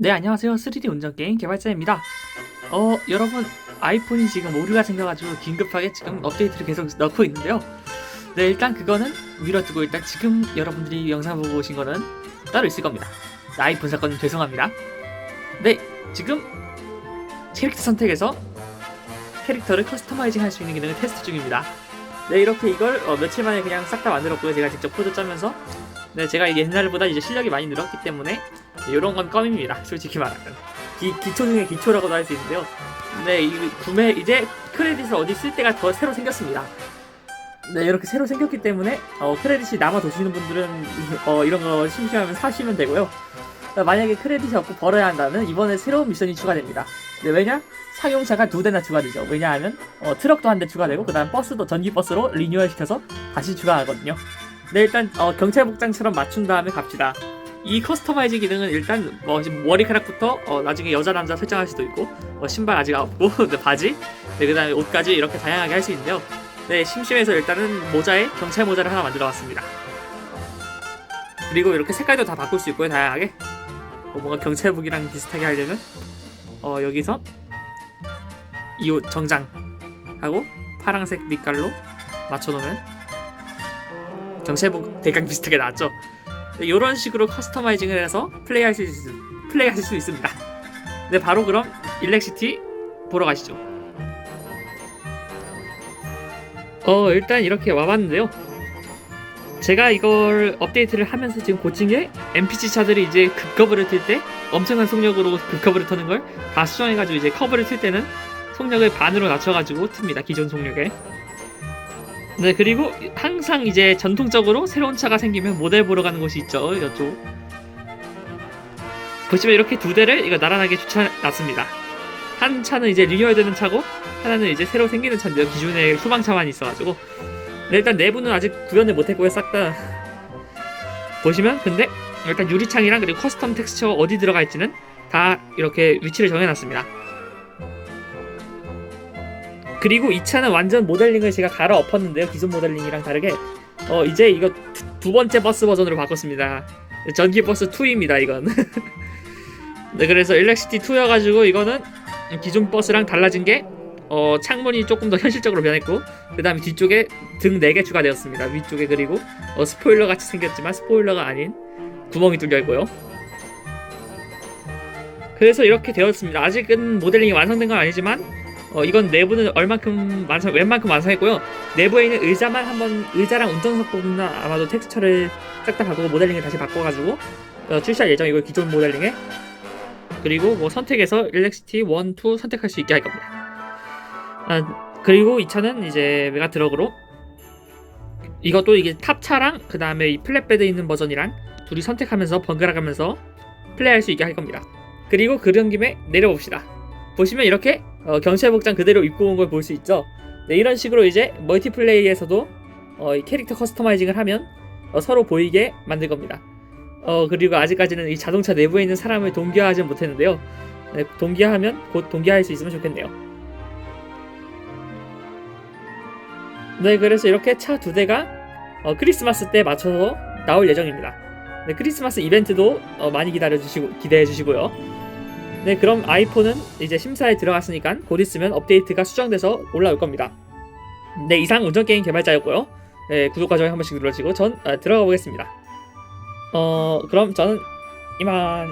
네, 안녕하세요. 3D 운전 게임 개발자입니다. 어, 여러분, 아이폰이 지금 오류가 생겨가지고 긴급하게 지금 업데이트를 계속 넣고 있는데요. 네, 일단 그거는 미뤄두고 일단 지금 여러분들이 영상 보고 오신 거는 따로 있을 겁니다. 네, 아이폰 사건 죄송합니다. 네, 지금 캐릭터 선택에서 캐릭터를 커스터마이징 할 수 있는 기능을 테스트 중입니다. 네, 이렇게 이걸 어, 며칠 만에 그냥 싹 다 만들었고요. 제가 직접 코드 짜면서 네, 제가 옛날보다 이제 실력이 많이 늘었기 때문에 이런 건 껌입니다. 솔직히 말하면 기, 기초 중에 기초라고도 할 수 있는데요. 네, 이 구매 이제 크레딧을 어디 쓸 때가 더 새로 생겼습니다. 네, 이렇게 새로 생겼기 때문에 어, 크레딧이 남아 도시는 분들은 어, 이런 거 심심하면 사시면 되고요. 어, 만약에 크레딧이 없고 벌어야 한다면 이번에 새로운 미션이 추가됩니다. 네, 왜냐? 사용자가 두 대나 추가되죠. 왜냐하면 어, 트럭도 한 대 추가되고 그다음 버스도 전기 버스로 리뉴얼 시켜서 다시 추가하거든요. 네, 일단 어, 경찰 복장처럼 맞춘 다음에 갑시다. 이 커스터마이즈 기능은 일단 뭐 머리카락부터 어, 나중에 여자 남자 설정할 수도 있고 어, 신발 아직 없고 네, 바지 네, 그다음에 옷까지 이렇게 다양하게 할 수 있는데요. 네 심심해서 일단은 모자에 경찰 모자를 하나 만들어 왔습니다. 그리고 이렇게 색깔도 다 바꿀 수 있고요 다양하게 뭐 뭔가 경찰복이랑 비슷하게 하려면 어, 여기서 이 옷 정장 하고 파란색 밑깔로 맞춰놓으면 경찰복 대강 비슷하게 나왔죠. 이런 식으로 커스터마이징을 해서 플레이할 수, 있, 플레이하실 수 있습니다. 네, 바로 그럼 일렉시티 보러 가시죠. 어, 일단 이렇게 와봤는데요. 제가 이걸 업데이트를 하면서 지금 고친 게 NPC 차들이 이제 급커브를 틀 때 엄청난 속력으로 급커브를 터는 걸 다 수정해가지고 이제 커브를 틀 때는 속력을 반으로 낮춰가지고 틉니다. 기존 속력에. 네 그리고 항상 이제 전통적으로 새로운 차가 생기면 모델 보러 가는 곳이 있죠 이쪽 보시면 이렇게 두 대를 이거 나란하게 주차놨습니다. 한 차는 이제 리뉴얼되는 차고 하나는 이제 새로 생기는 차인데요. 기존에 소방차만 있어가지고. 네, 일단 내부는 아직 구현을 못했고요 싹 다. 보시면 근데 일단 유리창이랑 그리고 커스텀 텍스처 어디 들어가 있지는 다 이렇게 위치를 정해놨습니다 그리고 이 차는 완전 모델링을 제가 갈아 엎었는데요. 기존 모델링이랑 다르게 어 이제 이거 두, 두 번째 버스 버전으로 바꿨습니다. 전기 버스 2입니다. 이건. 네 그래서 일렉시티 2여가지고 이거는 기존 버스랑 달라진 게 어, 창문이 조금 더 현실적으로 변했고 그 다음에 뒤쪽에 등 4개 추가되었습니다. 위쪽에 그리고 어, 스포일러 같이 생겼지만 스포일러가 아닌 구멍이 뚫려 있고요. 그래서 이렇게 되었습니다. 아직은 모델링이 완성된 건 아니지만 어, 이건 내부는 얼만큼 완성, 웬만큼 완성했고요. 내부에 있는 의자만 한번 의자랑 운전석 부분은 아마도 텍스처를 싹 다 바꾸고 모델링을 다시 바꿔가지고 어, 출시할 예정이고 기존 모델링에 그리고 뭐 선택해서 일렉시티 1, 2 선택할 수 있게 할 겁니다. 아, 그리고 이 차는 이제 메가트럭으로 이것도 이게 탑 차랑 그 다음에 이 플랫베드 있는 버전이랑 둘이 선택하면서 번갈아가면서 플레이할 수 있게 할 겁니다. 그리고 그런 김에 내려봅시다. 보시면 이렇게 어, 경찰 복장 그대로 입고 온 걸 볼 수 있죠. 네, 이런 식으로 이제 멀티플레이에서도 어, 이 캐릭터 커스터마이징을 하면 어, 서로 보이게 만들 겁니다. 어, 그리고 아직까지는 이 자동차 내부에 있는 사람을 동기화하지 못했는데요. 네, 동기화하면 곧 동기화할 수 있으면 좋겠네요. 네, 그래서 이렇게 차 두 대가 어, 크리스마스 때 맞춰서 나올 예정입니다. 네, 크리스마스 이벤트도 어, 많이 기다려 주시고 기대해 주시고요. 네, 그럼 아이폰은 이제 심사에 들어갔으니까 곧 있으면 업데이트가 수정돼서 올라올 겁니다. 네, 이상 운전 게임 개발자였고요. 네, 구독과 좋아요 한 번씩 눌러주시고 전 아, 들어가 보겠습니다. 어, 그럼 저는 이만